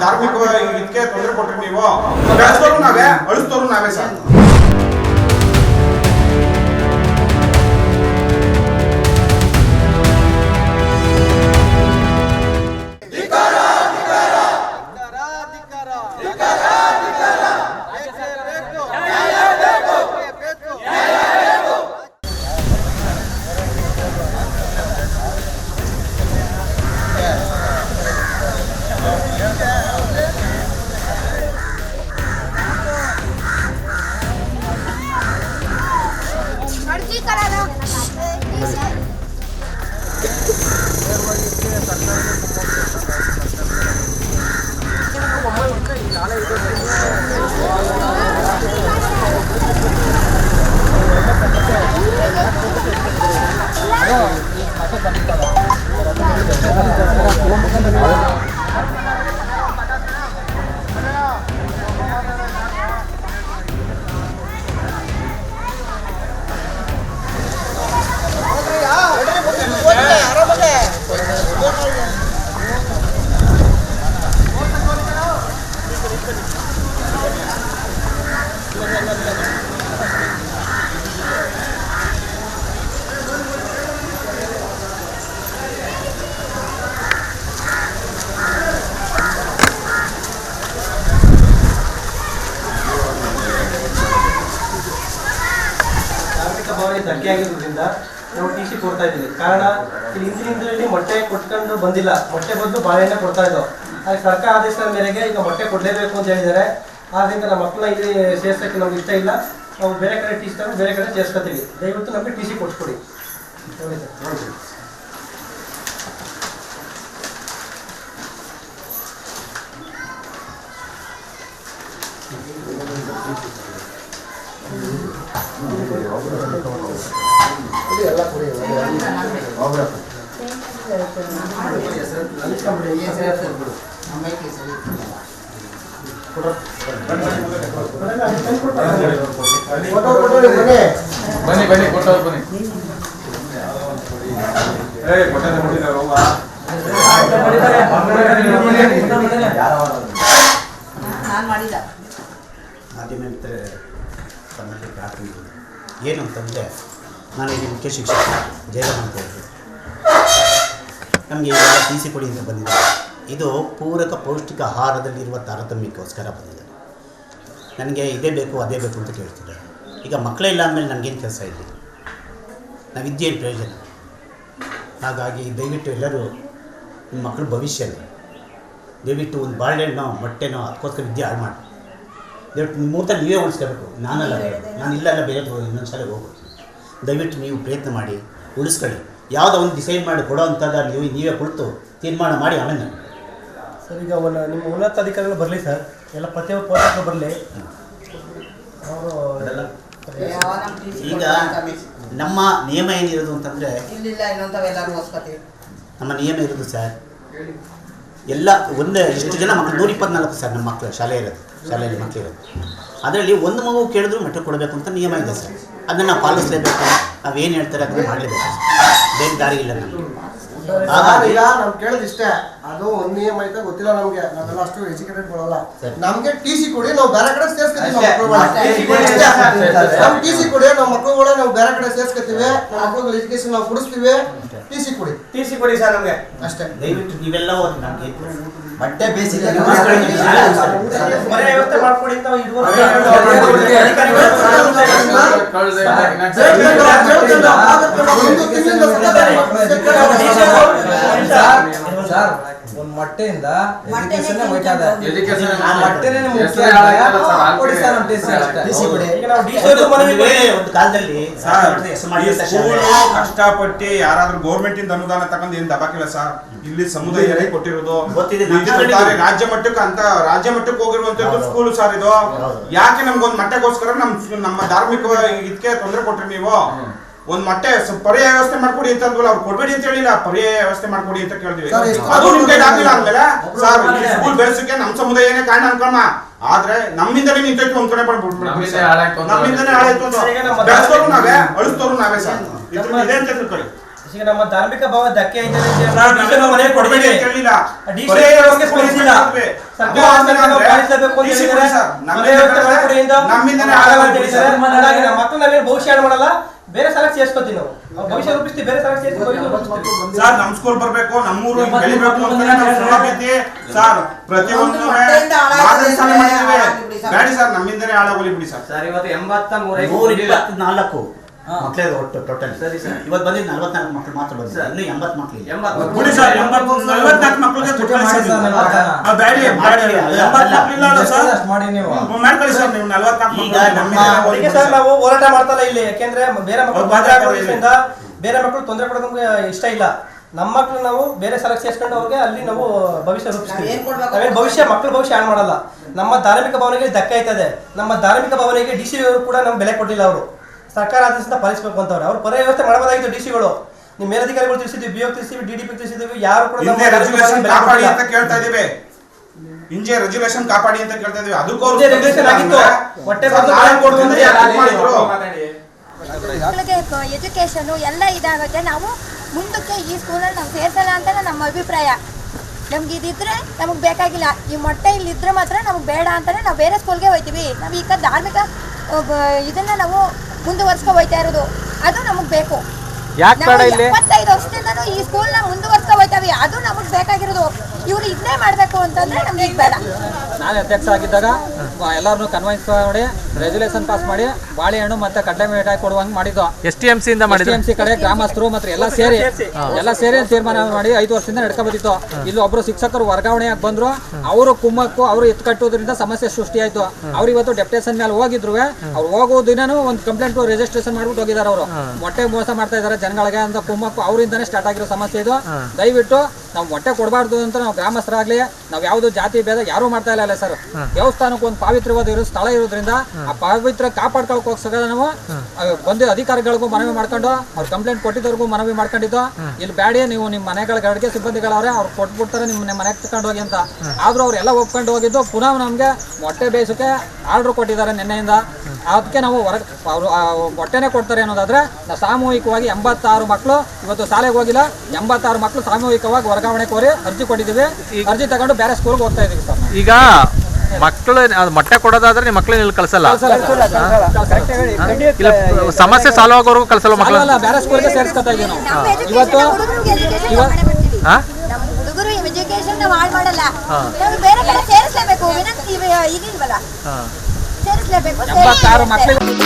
ಧಾರ್ಮಿಕ ಇದಕ್ಕೆ ತೊಂದರೆ ಕೊಟ್ರಿ ನೀವು. ಬೆಳೆಸೋರು ನಾವೇ ಅಳಿಸ್ತೋರು ನಾವೇ ಸರ್ ಧಕ್ಕೆ ಆಗಿರೋದ್ರಿಂದ ನಾವು ಟಿ ಸಿ ಕೊಡ್ತಾ ಇದ್ದೀವಿ. ಕಾರಣ ಇಲ್ಲಿ ಹಿಂದಿನ ಮೊಟ್ಟೆ ಕೊಟ್ಕೊಂಡು ಬಂದಿಲ್ಲ. ಮೊಟ್ಟೆ ಬದಲು ಬಾಳೆಹಣ್ಣೆ ಕೊಡ್ತಾ ಇದ್ದೋ. ಹಾಗೆ ಸರ್ಕಾರ ಆದೇಶದ ಮೇರೆಗೆ ಈಗ ಮೊಟ್ಟೆ ಕೊಡಲೇಬೇಕು ಅಂತ ಹೇಳಿದ್ದಾರೆ. ಆದ್ದರಿಂದ ನಮ್ಮ ಮಕ್ಕಳ ಇಲ್ಲಿ ಸೇರ್ಸೋಕ್ಕೆ ನಮ್ಗೆ ಇಷ್ಟ ಇಲ್ಲ. ನಾವು ಬೇರೆ ಕಡೆ ಟಿ ಸಿ ಬೇರೆ ಕಡೆ ಸೇರ್ಸ್ಕೊತೀವಿ. ದಯವಿಟ್ಟು ನಮಗೆ ಟಿ ಸಿ ಒಳ್ಳೆದು. ಬನ್ನಿ. ಬನ್ನಿ ಕೊಟ್ಟವ್ರು ಬನ್ನಿ. ಏ ನೋಡಿದಾರ ನಾನು ಮಾಡಿದ ಮಾಧ್ಯಮ ಏನು ಅಂತಂದರೆ ನಾನು ಇಲ್ಲಿ ಮುಖ್ಯ ಶಿಕ್ಷಕ ಜಯರಾಮ್ ಅಂತ ನಮಗೆ ಈಗ ಸಿ ಕೊಡಿ ಅಂತ ಬಂದಿದ್ದಾರೆ ಇದು ಪೂರಕ ಪೌಷ್ಟಿಕ ಆಹಾರದಲ್ಲಿರುವ ತಾರತಮ್ಯಕ್ಕೋಸ್ಕರ ಬಂದಿದೆ. ನನಗೆ ಇದೇ ಬೇಕು, ಅದೇ ಬೇಕು ಅಂತ ಕೇಳ್ತಿದ್ದಾರೆ. ಈಗ ಮಕ್ಕಳೇ ಇಲ್ಲ ಅಂದಮೇಲೆ ನನಗೇನು ಕೆಲಸ ಇಲ್ಲ? ನಾವು ವಿದ್ಯೆಯ ಪ್ರಯೋಜನ? ಹಾಗಾಗಿ ದಯವಿಟ್ಟು ಎಲ್ಲರೂ ನಿಮ್ಮ ಮಕ್ಕಳ ಭವಿಷ್ಯ ದಯವಿಟ್ಟು ಒಂದು ಬಾಳೆಹಣ್ಣು ಮೊಟ್ಟೆನೋ, ಅದಕ್ಕೋಸ್ಕರ ವಿದ್ಯೆ ಹಾಳು ಮಾಡಿ. ದಯವಿಟ್ಟು ನಿಮ್ಮ ಮೂರ್ತ ನೀವೇ ಉಳಿಸ್ಕೋಬೇಕು. ನಾನಲ್ಲ. ನಾನು ಇಲ್ಲಲ್ಲ ಬೇರೆ ಇನ್ನೊಂದು ಶಾಲೆಗೆ ಹೋಗ್ಬೇಕು ದಯವಿಟ್ಟು ನೀವು ಪ್ರಯತ್ನ ಮಾಡಿ ಉಳಿಸ್ಕೊಳ್ಳಿ. ಯಾವುದೋ ಒಂದು ಡಿಸೈಡ್ ಮಾಡಿ ಕೊಡೋ ಅಂಥದ್ದು ನೀವು ನೀವೇ ಕುಳಿತು ತೀರ್ಮಾನ ಮಾಡಿ ಆಮೇಲೆ ನಾನು ಸರ್ ಈಗ ಒಂದು ನಿಮ್ಮ ಉನ್ನತ ಅಧಿಕಾರಿಗಳು ಬರಲಿ ಸರ್. ಎಲ್ಲ ಪ್ರತಿಯೊಬ್ಬ ಪೋಷಕರು ಬರಲಿ. ಅವರು ಈಗ ನಮ್ಮ ನಿಯಮ ಏನಿರೋದು ಅಂತಂದರೆ ನಮ್ಮ ನಿಯಮ ಇರೋದು ಸರ್ ಎಲ್ಲ ಒಂದು ಎಷ್ಟು ಜನ ಮಕ್ಕಳು ನೂರ ಇಪ್ಪತ್ನಾಲ್ಕು ಸರ್ ನಮ್ಮ ಮಕ್ಕಳು ಶಾಲೆ ಇರೋದು ಶಾಲೆಯಲ್ಲಿ ಮಕ್ಕಳು ಇರೋದು. ಅದರಲ್ಲಿ ಒಂದು ಮಗು ಕೇಳಿದ್ರು ಮಟ್ಟ ಕೊಡಬೇಕು ಅಂತ ನಿಯಮ ಇದೆ ಸರ್. ಅದನ್ನು ನಾವು ಪಾಲಿಸಲೇಬೇಕು. ನಾವೇನು ಹೇಳ್ತಾರೆ ಅದನ್ನು ಮಾಡಲೇಬೇಕು. ಬೇರೆ ದಾರಿ ಇಲ್ಲ ನಮಗೆ. ಹಾಗಾಗಿ ನಾವು ನಾವ್ ಕೇಳೋದು ಇಷ್ಟೇ ಅದು ಒನ್ ನಿಯಮ ಐತೆ ಗೊತ್ತಿಲ್ಲ ನಮಗೆ. ನಾವೆಲ್ಲ ಅಷ್ಟು ಎಜುಕೇಟೆಡ್ ಬರಲ್ಲ ಸರಿ. ಟಿ ಸಿ ಕೊಡಿ ನಾವು ಬೇರೆ ಕಡೆ ಸೇರ್ಸ್ಕೊತೀವಿ. ನಮ್ ಟಿ ಸಿ ಕೊಡಿ ನಮ್ಮ ಮಕ್ಕಳುಗಳ ನಾವು ಬೇರೆ ಕಡೆ ಸೇರ್ಸ್ಕೊತೀವಿ ನಮ್ಮ ಮಕ್ಕಳುಗಳ ಎಜುಕೇಶನ್ ನಾವು ಕೊಡಿಸ್ತೀವಿ. ಟಿ ಸಿ ಕೊಡಿ. ಟಿ ಸಿ ಕೊಡಿ ಸರ್ ನಮಗೆ ಅಷ್ಟೇ ದಯವಿಟ್ಟು ನೀವೆಲ್ಲ ಓದಿ ನಮಗೆ ಬಟ್ಟೆ ಬೇಸಿಗೆ ವ್ಯವಸ್ಥೆ ಮಾಡ್ಕೊಡಿ ಅಂತ ಸರ್ ಒಂದ್ ಮೊಟ್ಟೆಯಿಂದ ಎಜುಕೇಶನ್ ಹೋಯ್ತದ Education ಆ ಮೊಟ್ಟೆನೇ ಮುಖ್ಯ ಕೊಡಿ. ಸರ್ ನಮ್ಮ ದೇಶ ಅಷ್ಟೇ. ಒಂದು ಕಾಲದಲ್ಲಿ ಕಷ್ಟಪಟ್ಟು ಯಾರಾದ್ರೂ ಗೌರ್ಮೆಂಟ್ ಇಂದ ಅನುದಾನ ತಗೊಂಡು ಏನ್ ದಬಾಕಿಲ್ಲ ಸರ್? ಇಲ್ಲಿ ಸಮುದಾಯ ಕೊಟ್ಟಿರೋದು. ರಾಜ್ಯ ಮಟ್ಟಕ್ಕೆ ಅಂತ ರಾಜ್ಯ ಮಟ್ಟಕ್ಕೆ ಹೋಗಿರುವಂತದ್ದು. ಸ್ಕೂಲ್ ಸರ್ ಇದು. ಯಾಕೆ ನಮ್ಗೊಂದ್ ಮಟ್ಟಕ್ಕೋಸ್ಕರ ನಮ್ ನಮ್ಮ ಧಾರ್ಮಿಕ ಇದಕ್ಕೆ ತೊಂದರೆ ಕೊಟ್ರಿ ನೀವು? ಒಂದ್ ಮಟ್ಟೆ ಪರ್ಯಾಯ ವ್ಯವಸ್ಥೆ ಮಾಡ್ಕೊಡಿ ಅಂತ ಅಂದ್ವಲ್ಲ ಅವ್ರು ಕೊಡ್ಬೇಡಿ ಅಂತ ಹೇಳಿಲ್ಲ ಪರ್ಯಾಯ ವ್ಯವಸ್ಥೆ ಮಾಡ್ಕೊಡಿ ಅಂತ ಕೇಳಿದ್ವಿ ಅದು ನಿಮ್ಗೆ ಆಗಿಲ್ಲ ಅಂದ್ಮೇಲೆ ಸರ್ ಸ್ಕೂಲ್ ಬೆಳೆಸಕ್ಕೆ ನಮ್ ಸಮುದಾಯನೇ ಕಾರಣ ಅನ್ಕೊಳ ಆದ್ರೆ ನಮ್ಮಿಂದಲೇ ನಿಂತೈತೆ ಒಂದ್ ಕಡೆ ನಮ್ಮಿಂದಲೇ ಬಂದ್ಬಿಡ್ತೀವಿ ಹಾಳಾಯ್ತು ಅಂತ ಬೆಳೆಸೋರು ನಾವೇ ಅಳಿಸ್ತೋರು ನಾವೇ ಸರ್. ಇದ್ರ ಇದೆ ಅಂತ ತಿಳ್ಕೊಳ್ಳಿ. ಈಗ ನಮ್ಮ ಧಾರ್ಮಿಕ ಭಾವ ಧಕ್ಕೆ. ನಮ್ಮಿಂದ ಮಕ್ಕಳು ನಾವೇನು ಭವಿಷ್ಯ ಮಾಡಲ್ಲ? ಬೇರೆ ಸ್ಥಳಕ್ಕೆ ಸೇರ್ಸ್ಕೊತೀವಿ ನಾವು. ಭವಿಷ್ಯ ರೂಪಿಸ್ತೀವಿ ಬೇರೆ ಸ್ಥಳಕ್ಕೆ ಸೇರ್ಸಿ ಭವಿಷ್ಯ ಸರ್ ನಮ್ ಸ್ಕೂಲ್ ಬರ್ಬೇಕು ನಮ್ಮೂರು ಬೆಳಿಬೇಕು ಅಂತಾನೆ ನಾವು ಸೌಲಭ್ಯತೆ ಸರ್ ಪ್ರತಿಯೊಂದು ಹಾಳಾಗಿ ಬಿಡಿ ಸರ್. ನಮ್ಮಿಂದನೇ ಹಾಳಾಗೋಲಿ ಬಿಡಿ ಸರ್ ಸರ್ ಇವತ್ತು ಎಂಬತ್ತ ಮೂರೈದು ನೂರ ಇಪ್ಪತ್ನಾಲ್ಕು. ಮಕ್ಕಳೇ ಒಟ್ಟು ಟೋಟಲ್ ಸರಿ ಸರ್. ಇವತ್ತು ಬಂದಿದ್ದು ನಲ್ವತ್ನಾಲ್ಕು ಮಕ್ಕಳು ಮಾತ್ರ ಬಂದಿದ್ದಾರೆ ಇನ್ನು ಎಂಬತ್ತು ಮಕ್ಕಳು. ಎಂಬತ್ತು ಸರ್ ಎಂಬತ್ತು ನಲವತ್ನಾಲ್ಕು ಮಕ್ಕಳಿಗೆ ಸರ್ ಬ್ಯಾಡಿ ಸರ್ ಮಾಡಿ ನೀವು? ಮಾಡ್ಕೊಳ್ಳಿ ಸರ್ ನೀವು ನಲವತ್ನಾಲ್ಕು ಈಗ ನಮ್ಮ- ಸರ್ ಸರ್. ಹೋರಾಟ ಮಾಡ್ತಲ್ಲ ಇಲ್ಲಿ. ಯಾಕೆಂದ್ರೆ ಬೇರೆ ಮಕ್ಕಳು ಅವ್ರು ಬೇರೆ ಮಕ್ಕಳು ತೊಂದರೆ ಕೊಡೋದು ನಮ್ಗೆ ಇಷ್ಟ ಇಲ್ಲ. ನಮ್ಮ ಮಕ್ಕಳು ನಾವು ಬೇರೆ ಸ್ಥಳಕ್ಕೆ ಸೇರ್ಸ್ಕೊಂಡು ಅವ್ರಿಗೆ ಅಲ್ಲಿ ನಾವು ಭವಿಷ್ಯ ರೂಪಿಸ್ತೀವಿ? ಭವಿಷ್ಯ ಮಕ್ಕಳು ಭವಿಷ್ಯ ಹಾಳು ಮಾಡಲ್ಲ. ನಮ್ಮ ಧಾರ್ಮಿಕ ಭಾವನೆಗೆ ಧಕ್ಕೆ ಆಯ್ತದೆ. ನಮ್ಮ ಧಾರ್ಮಿಕ ಭಾವನೆಗೆ ಡಿ ಸಿ ಕೂಡ ನಮ್ಗೆ ಬೆಲೆ ಕೊಟ್ಟಿಲ್ಲ ಅವರು. ಸರ್ಕಾರ ಆದೇಶದಿಂದ ಪಾಲಿಸಬೇಕು ಅಂತವ್ರೆ. ಅವ್ರು ಪರ ವ್ಯವಸ್ಥೆ ಮಾಡಬಹುದಾಗಿತ್ತು ಡಿ ಸಿಗಳು ನಿಮ್ಮ ಮೇಲಧಿಕಾರಿಗಳು ತಿಳಿಸಿದ್ವಿ ಬಿ ತಿಳಿಸಿದ್ವಿ ಡಿ ಡಿ ಪಿ ತಿಳಿಸಿದ್ವಿ ಯಾರು ಕೂಡ ಹಿಂದೆ ಕಾಪಾಡಿ ಅಂತ ಕೇಳ್ತಾ ಇದೀವಿ ಹಿಂದೆ ರೆಜುಲೇಷನ್ ಕಾಪಾಡಿ ಅಂತ ಕೇಳ್ತಾ ಇದೀವಿ ಅದಕ್ಕೂ ಅವ್ರು ಹಿಂದೆ regulation ಆಗಿತ್ತು. ಹೊಟ್ಟೆ ಬಂದು ನಾಳೆ ಕೊಡ್ತು ಕೊಡ್ತೀನಿ ಅಂತ ಯಾಕೆ ಮಾಡಿದ್ರು ಮಕ್ಕಳಿಗೆ ಎಜುಕೇಶನು ಎಲ್ಲ ಇದಾಗುತ್ತೆ ನಾವು ಮುಂದಕ್ಕೆ ಈ ಸ್ಕೂಲಲ್ಲಿ ನಾವು ಸೇರ್ಸಲ್ಲ ಅಂತ ನಮ್ಮ ಅಭಿಪ್ರಾಯ. ನಮ್ಗೆ ಇದಿದ್ರೆ ನಮಗೆ ಬೇಕಾಗಿಲ್ಲ. ಈ ಮೊಟ್ಟೆ ಇಲ್ಲಿ ಇದ್ರೆ ಮಾತ್ರ ನಮಗೆ ಬೇಡ ಅಂತಾನೆ ನಾವು ಬೇರೆ ಸ್ಕೂಲ್ಗೆ ಹೋಯ್ತೀವಿ. ನಾವು ಈಗ ಧಾರ್ಮಿಕ ಇದನ್ನ ನಾವು ಮುಂದುವರ್ಸ್ಕೊ ಹೋಯ್ತಾ ಇರೋದು? ಅದು ನಮಗೆ ಬೇಕು. ಯಾಕೆ ಬೇಡ ನಾವು ಇಲ್ಲಿ? ಎಪ್ಪತ್ತೈದು ವರ್ಷದಿಂದನೂ ಈ ಸ್ಕೂಲ್ನ ಮುಂದುವರ್ಸ್ಕೊ ಹೋಯ್ತಾವಿ ಅದು ನಮಗೆ ಬೇಕಾಗಿರೋದು. ಇವ್ರು ಇದನ್ನೇ ಮಾಡಬೇಕು ಅಂತಂದ್ರೆ ನಮ್ಗೆ ಈಗ ಬೇಡ. ನಾನು ಅಧ್ಯಕ್ಷ ಆಗಿದ್ದಾಗ ಎಲ್ಲರನ್ನು ಕನ್ವೈನ್ಸ್ ಮಾಡಿ ರೆಜುಲೇಷನ್ ಪಾಸ್ ಮಾಡಿ ಬಾಳೆಹಣ್ಣು ಮತ್ತೆ ಕಡಲೆ ಮಿಠಾಯಿ ಕೊಡುವಂಗೆ ಮಾಡಿದ್ದು. ಎಸ್ ಟಿ ಎಂ ಸಿ ಇಂದ ಎಂ ಸಿ ಕಡೆ ಗ್ರಾಮಸ್ಥರು ಮತ್ತೆ ಎಲ್ಲ ಸೇರಿ ಎಲ್ಲ ಸೇರಿ ತೀರ್ಮಾನ ಮಾಡಿ ಐದು ವರ್ಷದಿಂದ ನಡ್ಕೊ ಬಂದಿತ್ತು ಇಲ್ಲಿ ಒಬ್ರು ಶಿಕ್ಷಕರು ವರ್ಗಾವಣೆ ಆಗಿ ಬಂದ್ರು ಅವರು ಕುಮ್ಮಕ್ಕು ಅವರು ಎತ್ತು ಕಟ್ಟೋದ್ರಿಂದ ಸಮಸ್ಯೆ ಸೃಷ್ಟಿ ಆಯ್ತು ಅವ್ರು ಇವತ್ತು ಡೆಪ್ಟೇಷನ್ ಮೇಲೆ ಹೋಗಿದ್ರು. ಅವ್ರು ಹೋಗೋ ದಿನಾನೂ ಒಂದು ಕಂಪ್ಲೇಂಟ್ ರಿಜಿಸ್ಟ್ರೇಷನ್ ಮಾಡ್ಬಿಟ್ಟು ಹೋಗಿದ್ದಾರೆ ಅವರು. ಮೊಟ್ಟೆ ಮೋಸ ಮಾಡ್ತಾ ಇದ್ದಾರೆ ಜನಗಳಿಗೆ ಅಂತ ಕುಮ್ಮಕ್ಕು ಅವರಿಂದಾನೇ ಸ್ಟಾರ್ಟ್ ಆಗಿರೋ ಸಮಸ್ಯೆ ಇದು. ದಯವಿಟ್ಟು ನಾವು ಮೊಟ್ಟೆ ಕೊಡಬಾರ್ದು ಅಂತ ನಾವು ಗ್ರಾಮಸ್ಥರಾಗ್ಲಿ ನಾವು ಯಾವ್ದು ಜಾತಿ ಭೇದ ಯಾರು ಮಾಡ್ತಾ ಇಲ್ಲ. ಸರ್. ದೇವಸ್ಥಾನಕ್ಕೆ ಒಂದು ಪಾವಿತ್ರವಾದ ಇರೋ ಸ್ಥಳ ಇರೋದ್ರಿಂದ ಆ ಪಾವಿತ್ರ ಕಾಪಾಡ್ಕೊಳಕ್ ಹೋಗ್ಸಕ ನಾವು ಬಂದು ಅಧಿಕಾರಿಗಳಿಗೂ ಮನವಿ ಮಾಡ್ಕೊಂಡು ಅವ್ರ ಕಂಪ್ಲೇಂಟ್ ಕೊಟ್ಟಿದ್ದವ್ರಿಗೂ ಮನವಿ ಮಾಡ್ಕೊಂಡಿದ್ದು. ಇಲ್ಲಿ ಬ್ಯಾಡಿ ನೀವು ನಿಮ್ಮ ಮನೆಗಳ ಅಡುಗೆ ಸಿಬ್ಬಂದಿಗಳವ್ರೆ ಅವ್ರು ಕೊಟ್ಬಿಡ್ತಾರೆ ನಿಮ್ಮ ಮನೆಗೆ ತಗೊಂಡು ಹೋಗಿ ಅಂತ. ಆದ್ರೂ ಅವ್ರೆಲ್ಲ ಒಪ್ಕೊಂಡು ಹೋಗಿದ್ದು ಪುನಃ ನಮಗೆ ಮೊಟ್ಟೆ ಬೇಸಕ್ಕೆ ಆರ್ಡರ್ ಕೊಟ್ಟಿದ್ದಾರೆ ನಿನ್ನೆಯಿಂದ. ಅದಕ್ಕೆ ನಾವು ಹೊರಗೆ ಅವರು ಮೊಟ್ಟೆನೇ ಕೊಡ್ತಾರೆ ಅನ್ನೋದಾದ್ರೆ ನಾವು ಸಾಮೂಹಿಕವಾಗಿ ಎಂಬತ್ತಾರು ಮಕ್ಕಳು ಇವತ್ತು ಶಾಲೆಗೆ ಹೋಗಿಲ್ಲ ಎಂಬತ್ತಾರು ಮಕ್ಕಳು ಸಾಮೂಹಿಕವಾಗಿ ವರ್ಗಾವಣೆ ಕೋರಿ ಅರ್ಜಿ ಕೊಟ್ಟಿದ್ದೀವಿ. ಅರ್ಜಿ ತಗೊಂಡು ಬೇರೆ ಸ್ಕೂಲ್ಗೆ ಹೋಗ್ತಾ ಇದೀವಿ ಸರ್ ಈಗ ಮಕ್ಕಳು ಅದು ಮೊಟ್ಟೆ ಕೊಡೋದಾದ್ರೆ ನಿಮ್ಮ ಮಕ್ಕಳನ್ನ ಇಲ್ಲಿ ಕಳ್ಸಲ್ಲ. ಇಲ್ಲ ಸಮಸ್ಯೆ ಸಾಲ್ವ್ ಆಗೋವರೆಗೂ ಕಳ್ಸಲ್ಲ ಮಕ್ಕಳು? ಬೇರೆ ಸ್ಕೂಲ್ಗೆ ಸೇರಿಸ್ಕೊತಾ ಇದೀವಿ ನಾವು. ಇವತ್ತು ಎಜುಕೇಶನ್ ಇವ- ಮಾಡೇ ಬಿಡ್ತೀವಿ ಹಾ? ನಮ್ಮ ಹುಡುಗರು ಎಜುಕೇಶನ್ ನಾವು ಹಾಳು ಮಾಡಲ್ಲ. ನಾವು ಬೇರೆ ಕಡೆ ಸೇರಿಸಲೇಬೇಕು. ವಿನಂತಿ ಇವ- ಇದಿಲ್ವಲ್ಲ? ಸೇರಿಸಲೇಬೇಕು. ಎಂಬತ್ತಾರು ಮಕ್ಕಳಿಗೆ